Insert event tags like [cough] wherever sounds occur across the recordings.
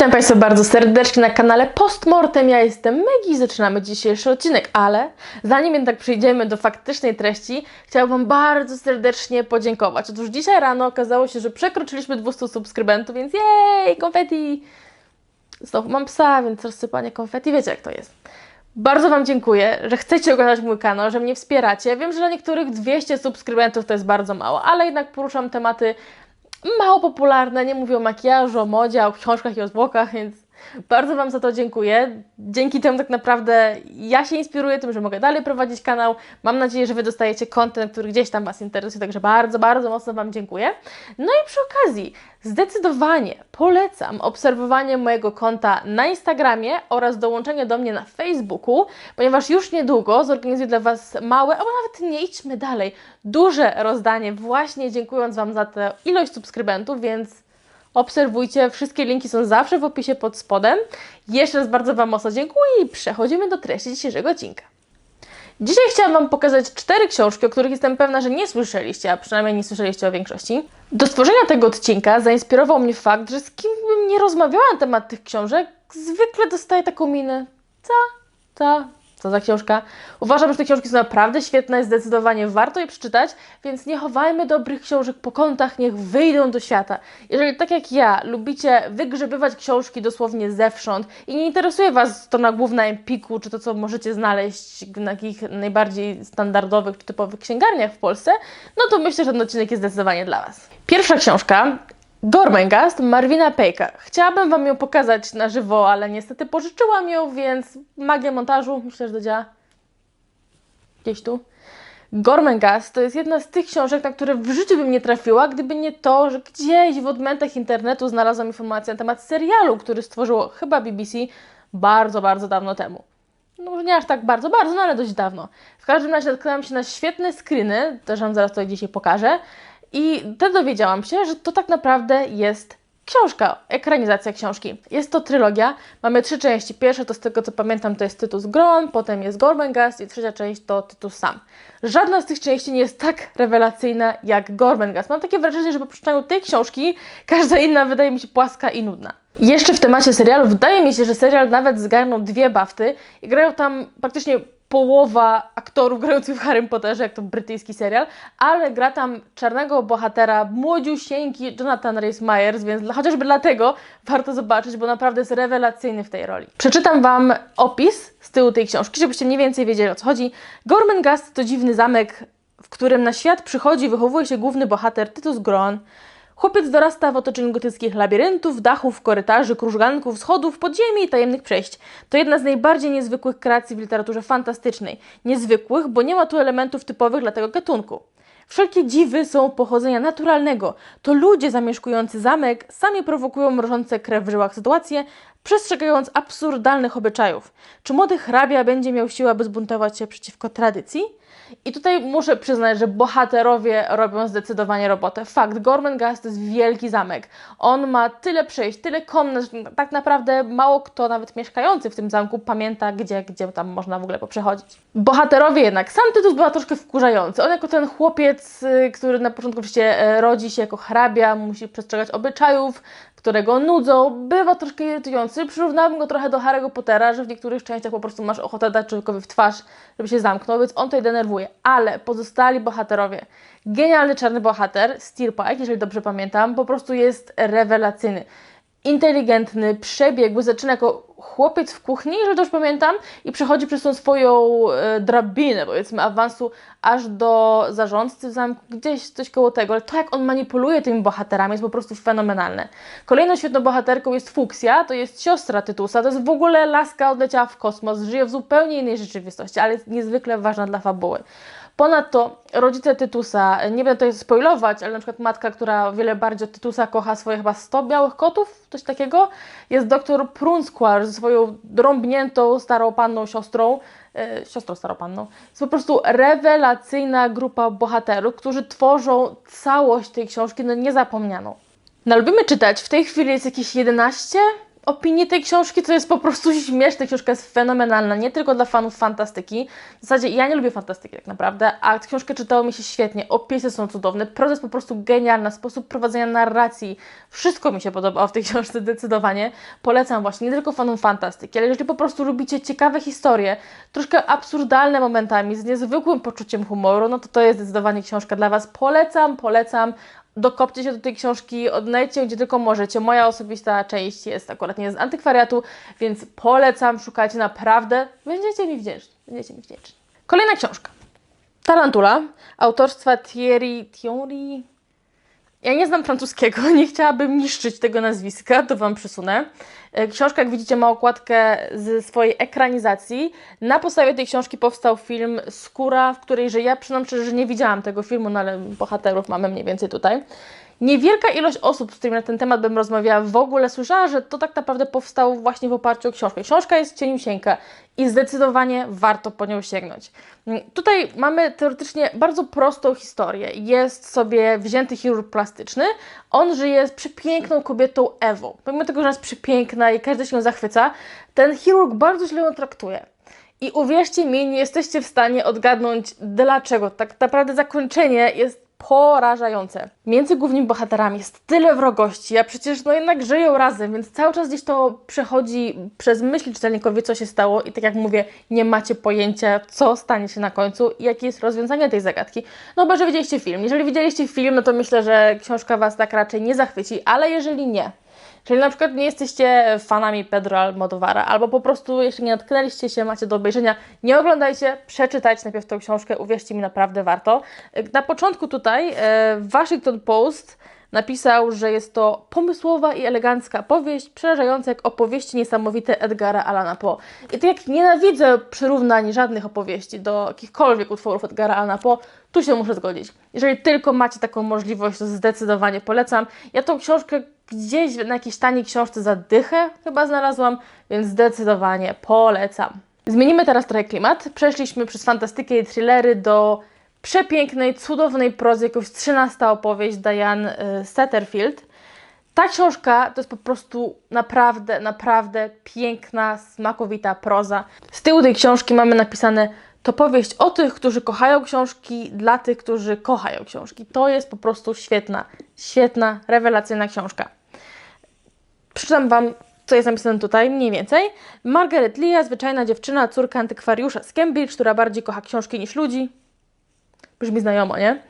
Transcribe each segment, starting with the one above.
Witam Państwa bardzo serdecznie na kanale Postmortem. Ja jestem Megi i zaczynamy dzisiejszy odcinek, ale zanim jednak przejdziemy do faktycznej treści, chciałabym Wam bardzo serdecznie podziękować. Otóż dzisiaj rano okazało się, że przekroczyliśmy 200 subskrybentów, więc jej, konfetti! Znowu mam psa, więc rozsypanie konfetti, wiecie jak to jest. Bardzo Wam dziękuję, że chcecie oglądać mój kanał, że mnie wspieracie. Wiem, że dla niektórych 200 subskrybentów to jest bardzo mało, ale jednak poruszam tematy mało popularne, nie mówię o makijażu, o modzie, o książkach i o zwłokach, więc bardzo Wam za to dziękuję. Dzięki temu tak naprawdę ja się inspiruję tym, że mogę dalej prowadzić kanał. Mam nadzieję, że Wy dostajecie content, który gdzieś tam Was interesuje, także bardzo, bardzo mocno Wam dziękuję. No i przy okazji, zdecydowanie polecam obserwowanie mojego konta na Instagramie oraz dołączenie do mnie na Facebooku, ponieważ już niedługo zorganizuję dla Was małe, albo nawet nie idźmy dalej, duże rozdanie, właśnie dziękując Wam za tę ilość subskrybentów, więc Obserwujcie, wszystkie linki są zawsze w opisie pod spodem. Jeszcze raz bardzo Wam mocno dziękuję i przechodzimy do treści dzisiejszego odcinka. Dzisiaj chciałam Wam pokazać cztery książki, o których jestem pewna, że nie słyszeliście, a przynajmniej nie słyszeliście o większości. Do stworzenia tego odcinka zainspirował mnie fakt, że z kim bym nie rozmawiała na temat tych książek, zwykle dostaję taką minę. Co? Co? Co za książka? Uważam, że te książki są naprawdę świetne, zdecydowanie warto je przeczytać, więc nie chowajmy dobrych książek po kątach, niech wyjdą do świata. Jeżeli tak jak ja lubicie wygrzebywać książki dosłownie zewsząd i nie interesuje Was strona główna Empiku, czy to, co możecie znaleźć na takich najbardziej standardowych czy typowych księgarniach w Polsce, no to myślę, że ten odcinek jest zdecydowanie dla Was. Pierwsza książka Gormengast Marwina Pejka. Chciałabym Wam ją pokazać na żywo, ale niestety pożyczyłam ją, więc magia montażu, myślę, że dodziała gdzieś tu. Gormengast to jest jedna z tych książek, na które w życiu bym nie trafiła, gdyby nie to, że gdzieś w odmętach internetu znalazłam informację na temat serialu, który stworzyło chyba BBC bardzo, bardzo dawno temu. No może nie aż tak bardzo, bardzo, no ale dość dawno. W każdym razie natknęłam się na świetne screeny, też Wam zaraz to dzisiaj pokażę. I wtedy dowiedziałam się, że to tak naprawdę jest książka, ekranizacja książki. Jest to trylogia, mamy trzy części. Pierwsza to z tego co pamiętam to jest Tytus Groan, potem jest Gormenghast i trzecia część to Tytus sam. Żadna z tych części nie jest tak rewelacyjna jak Gormenghast. Mam takie wrażenie, że po przeczytaniu tej książki każda inna wydaje mi się płaska i nudna. Jeszcze w temacie serialu wydaje mi się, że serial nawet zgarnął dwie bafty i grają tam praktycznie połowa aktorów grających w Harry Potterze, jak to brytyjski serial, ale gra tam czarnego bohatera, młodziusieńki Jonathan Rhys Myers, więc chociażby dlatego warto zobaczyć, bo naprawdę jest rewelacyjny w tej roli. Przeczytam Wam opis z tyłu tej książki, żebyście mniej więcej wiedzieli o co chodzi. Gormenghast to dziwny zamek, w którym na świat przychodzi i wychowuje się główny bohater Tytus Groan, Chłopiec dorasta w otoczeniu gotyckich labiryntów, dachów, korytarzy, krużganków, schodów, podziemi i tajemnych przejść. To jedna z najbardziej niezwykłych kreacji w literaturze fantastycznej. Niezwykłych, bo nie ma tu elementów typowych dla tego gatunku. Wszelkie dziwy są pochodzenia naturalnego. To ludzie zamieszkujący zamek sami prowokują mrożące krew w żyłach sytuacje, przestrzegając absurdalnych obyczajów. Czy młody hrabia będzie miał siłę, by zbuntować się przeciwko tradycji? I tutaj muszę przyznać, że bohaterowie robią zdecydowanie robotę. Fakt, Gormenghast to jest wielki zamek. On ma tyle przejść, tyle komnat, że tak naprawdę mało kto, nawet mieszkający w tym zamku, pamięta, gdzie, gdzie tam można w ogóle poprzechodzić. Bohaterowie jednak, sam tytuł była troszkę wkurzający. On jako ten chłopiec, y, który na początku oczywiście y, rodzi się jako hrabia, musi przestrzegać obyczajów, którego nudzą, bywa troszkę irytujący. Przyrównałabym go trochę do Harry'ego Pottera, że w niektórych częściach po prostu masz ochotę dać człowiekowi w twarz, żeby się zamknął, więc on tutaj denerwuje. Ale pozostali bohaterowie, genialny czarny bohater, Steelpike, jeżeli dobrze pamiętam, po prostu jest rewelacyjny inteligentny, przebiegły, zaczyna jako chłopiec w kuchni, jeżeli dobrze pamiętam, i przechodzi przez tą swoją e, drabinę, powiedzmy, awansu aż do zarządcy zamku, gdzieś coś koło tego, ale to jak on manipuluje tymi bohaterami jest po prostu fenomenalne. Kolejną świetną bohaterką jest Fuksja, to jest siostra Tytusa, to jest w ogóle laska odleciała w kosmos, żyje w zupełnie innej rzeczywistości, ale jest niezwykle ważna dla fabuły. Ponadto rodzice Tytusa, nie będę tutaj spoilować, ale na przykład matka, która wiele bardziej od Tytusa kocha swoje chyba 100 białych kotów, coś takiego, jest doktor Prunsquar ze swoją drąbniętą starą panną siostrą, e, siostrą staropanną. Jest po prostu rewelacyjna grupa bohaterów, którzy tworzą całość tej książki, no niezapomnianą. No lubimy czytać, w tej chwili jest jakieś 11 opinię tej książki, to jest po prostu [laughs] śmieszne. Książka jest fenomenalna, nie tylko dla fanów fantastyki. W zasadzie ja nie lubię fantastyki tak naprawdę, a książkę czytało mi się świetnie. Opisy są cudowne, proza jest po prostu genialna, sposób prowadzenia narracji. Wszystko mi się podobało w tej [laughs] książce zdecydowanie. Polecam właśnie nie tylko fanom fantastyki, ale jeżeli po prostu lubicie ciekawe historie, troszkę absurdalne momentami, z niezwykłym poczuciem humoru, no to to jest zdecydowanie książka dla Was. Polecam, polecam dokopcie się do tej książki, odnajdźcie gdzie tylko możecie. Moja osobista część jest akurat nie z antykwariatu, więc polecam, szukajcie naprawdę. Będziecie mi wdzięczni. Będziecie mi wdzięczni. Kolejna książka. Tarantula, autorstwa Thierry Thierry. Ja nie znam francuskiego, [laughs] nie chciałabym niszczyć tego nazwiska, to Wam przysunę. E, Książka, jak widzicie, ma okładkę ze swojej ekranizacji. Na podstawie tej książki powstał film Skóra, w której, że ja przynajmniej szczerze, że nie widziałam tego filmu, no ale bohaterów mamy mniej więcej tutaj. Niewielka ilość osób, z którymi na ten temat bym rozmawiała, w ogóle słyszała, że to tak naprawdę powstało właśnie w oparciu o książkę. Książka jest cieniusieńka i zdecydowanie warto po nią sięgnąć. Mm, Tutaj mamy teoretycznie bardzo prostą historię. Jest sobie wzięty chirurg plastyczny. On żyje z przepiękną kobietą Ewą. Pomimo tego, że jest przepiękna i każdy się ją zachwyca, ten chirurg bardzo źle ją traktuje. I uwierzcie mi, nie jesteście w stanie odgadnąć dlaczego. Tak naprawdę zakończenie jest porażające. Między głównymi bohaterami jest tyle wrogości, a przecież no jednak żyją razem, więc cały czas gdzieś to przechodzi przez myśli czytelnikowi, co się stało i tak jak mówię, nie macie pojęcia, co stanie się na końcu i jakie jest rozwiązanie tej zagadki. No chyba, że widzieliście film. Jeżeli widzieliście film, no to myślę, że książka Was tak raczej nie zachwyci, ale jeżeli nie, Czyli na przykład nie jesteście fanami Pedro Almodovara, albo po prostu jeszcze nie natknęliście się, macie do obejrzenia, nie oglądajcie, przeczytajcie najpierw tę książkę, uwierzcie mi, naprawdę warto. Na początku tutaj e, Washington Post napisał, że jest to pomysłowa i elegancka powieść, przerażająca jak opowieści niesamowite Edgara Allana Poe. I tak jak nienawidzę przyrównań żadnych opowieści do jakichkolwiek utworów Edgara Allana Poe, tu się muszę zgodzić. Jeżeli tylko macie taką możliwość, to zdecydowanie polecam. Ja tą książkę gdzieś na jakiejś taniej książce za dychę chyba znalazłam, więc zdecydowanie polecam. Zmienimy teraz trochę klimat. Przeszliśmy przez fantastykę i thrillery do przepięknej, cudownej prozy, jakąś 13 opowieść Diane y, Setterfield. Ta książka to jest po prostu naprawdę, naprawdę piękna, smakowita proza. Z tyłu tej książki mamy napisane to powieść o tych, którzy kochają książki, dla tych, którzy kochają książki. To jest po prostu świetna, świetna, rewelacyjna książka. Przeczytam Wam, co jest napisane tutaj, mniej więcej. Margaret Lee, zwyczajna dziewczyna, córka antykwariusza z Cambridge, która bardziej kocha książki niż ludzi. Brzmi znajomo, nie?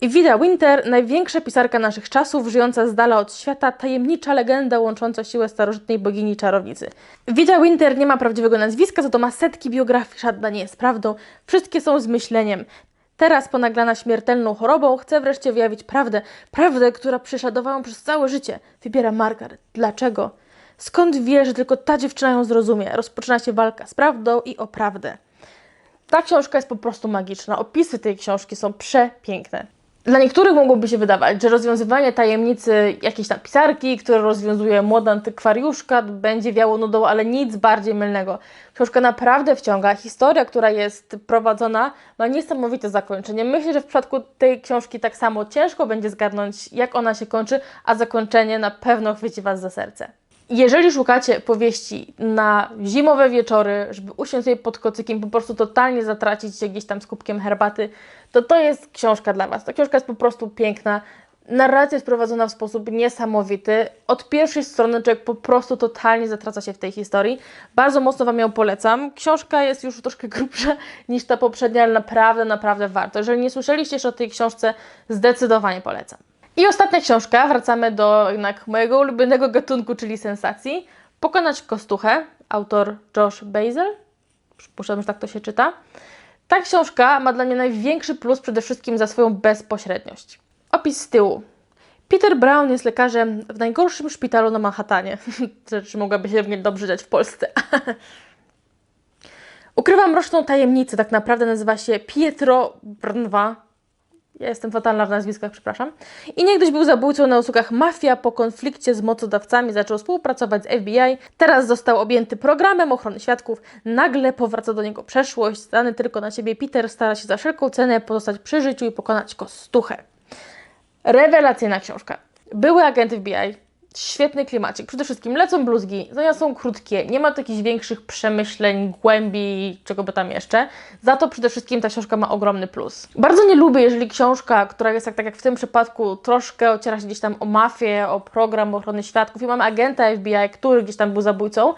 I Vida Winter, największa pisarka naszych czasów, żyjąca z dala od świata, tajemnicza legenda łącząca siłę starożytnej bogini czarownicy. Vida Winter nie ma prawdziwego nazwiska, za to ma setki biografii, żadna nie jest prawdą. Wszystkie są zmyśleniem. Teraz, ponaglana śmiertelną chorobą, chce wreszcie wyjawić prawdę. Prawdę, która prześladowała ją przez całe życie. Wybiera Margaret. Dlaczego? Skąd wie, że tylko ta dziewczyna ją zrozumie? Rozpoczyna się walka z prawdą i o prawdę. Ta książka jest po prostu magiczna. Opisy tej książki są przepiękne. Dla niektórych mogłoby się wydawać, że rozwiązywanie tajemnicy jakiejś tam pisarki, które rozwiązuje młoda antykwariuszka, będzie wiało nudą, ale nic bardziej mylnego. Książka naprawdę wciąga. Historia, która jest prowadzona, ma niesamowite zakończenie. Myślę, że w przypadku tej książki tak samo ciężko będzie zgadnąć, jak ona się kończy, a zakończenie na pewno chwyci Was za serce. Jeżeli szukacie powieści na zimowe wieczory, żeby usiąść sobie pod kocykiem, po prostu totalnie zatracić się gdzieś tam z kubkiem herbaty, to to jest książka dla Was. Ta książka jest po prostu piękna. Narracja jest prowadzona w sposób niesamowity. Od pierwszej strony człowiek po prostu totalnie zatraca się w tej historii. Bardzo mocno Wam ją polecam. Książka jest już troszkę grubsza niż ta poprzednia, ale naprawdę, naprawdę warto. Jeżeli nie słyszeliście jeszcze o tej książce, zdecydowanie polecam. I ostatnia książka, wracamy do jednak mojego ulubionego gatunku, czyli sensacji. Pokonać kostuchę, autor Josh Basil. Przypuszczam, że tak to się czyta. Ta książka ma dla mnie największy plus przede wszystkim za swoją bezpośredniość. Opis z tyłu. Peter Brown jest lekarzem w najgorszym szpitalu na Manhattanie. [laughs] Rzeczy mogłaby się równie dobrze dziać w Polsce. [laughs] Ukrywa mroczną tajemnicę, tak naprawdę nazywa się Pietro Brnwa. Ja jestem fatalna w nazwiskach, przepraszam. I niegdyś był zabójcą na usługach mafia. Po konflikcie z mocodawcami zaczął współpracować z FBI. Teraz został objęty programem ochrony świadków. Nagle powraca do niego przeszłość. Zdany tylko na siebie Peter stara się za wszelką cenę pozostać przy życiu i pokonać kostuchę. Rewelacyjna książka. Były agent FBI, Świetny klimacik. Przede wszystkim lecą bluzgi, zdania są krótkie, nie ma tu jakichś większych przemyśleń, głębi, czego by tam jeszcze. Za to przede wszystkim ta książka ma ogromny plus. Bardzo nie lubię, jeżeli książka, która jest tak, tak jak w tym przypadku, troszkę ociera się gdzieś tam o mafię, o program ochrony świadków i mamy agenta FBI, który gdzieś tam był zabójcą,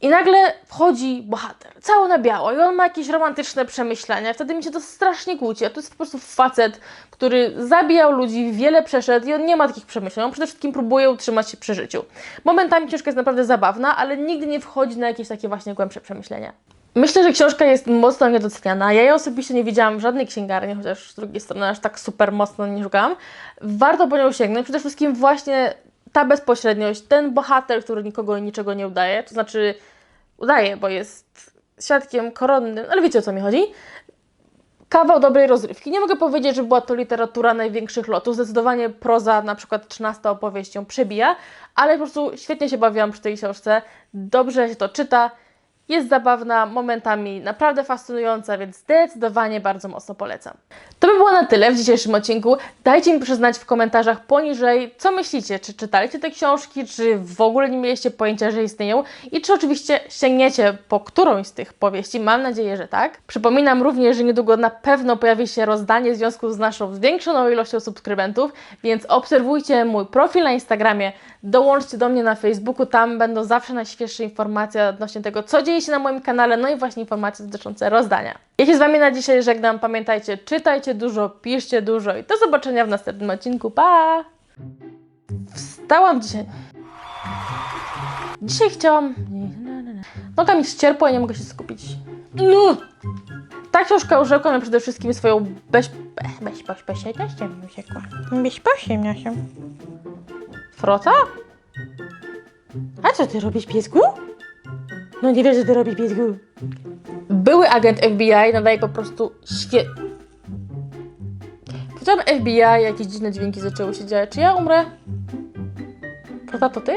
i nagle wchodzi bohater, cały na biało, i on ma jakieś romantyczne przemyślenia. Wtedy mi się to strasznie kłóci. A to jest po prostu facet, który zabijał ludzi, wiele przeszedł i on nie ma takich przemyśleń. On przede wszystkim próbuje utrzymać się przy życiu. Momentami książka jest naprawdę zabawna, ale nigdy nie wchodzi na jakieś takie właśnie głębsze przemyślenia. Myślę, że książka jest mocno niedoceniana. Ja jej osobiście nie widziałam w żadnej księgarni, chociaż z drugiej strony aż tak super mocno nie szukałam. Warto po nią sięgnąć. Przede wszystkim właśnie ta bezpośredniość, ten bohater, który nikogo i niczego nie udaje, to znaczy udaje, bo jest świadkiem koronnym, ale wiecie o co mi chodzi. Kawał dobrej rozrywki. Nie mogę powiedzieć, że była to literatura największych lotów. Zdecydowanie proza, na przykład 13 opowieść ją przebija, ale po prostu świetnie się bawiłam przy tej książce. Dobrze się to czyta. Jest zabawna, momentami naprawdę fascynująca, więc zdecydowanie bardzo mocno polecam. To by było na tyle w dzisiejszym odcinku. Dajcie mi proszę znać w komentarzach poniżej, co myślicie, czy czytaliście te książki, czy w ogóle nie mieliście pojęcia, że istnieją i czy oczywiście sięgniecie po którąś z tych powieści. Mam nadzieję, że tak. Przypominam również, że niedługo na pewno pojawi się rozdanie w związku z naszą zwiększoną ilością subskrybentów, więc obserwujcie mój profil na Instagramie, dołączcie do mnie na Facebooku, tam będą zawsze najświeższe informacje odnośnie tego, co dzieje się na moim kanale, no i właśnie informacje dotyczące rozdania. Ja się z Wami na dzisiaj żegnam, pamiętajcie, czytajcie dużo, piszcie dużo i do zobaczenia w następnym odcinku, pa! Wstałam dzisiaj... Dzisiaj chciałam... Noga mi ścierpła i nie mogę się skupić. No! Ta książka urzekła mnie przede wszystkim swoją beś... beś... beś... mi uciekła. Bezpośredniością. Frota? A co ty robisz, piesku? No nie wiesz, że ty robisz, piesku. Były agent FBI nadaje po prostu świe... Powiedziałam FBI, jakieś dziwne dźwięki zaczęły się dziać. Czy ja umrę? Frota, to ty?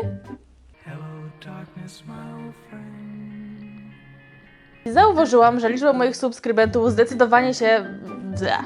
Zauważyłam, że liczba moich subskrybentów zdecydowanie się... Bleh.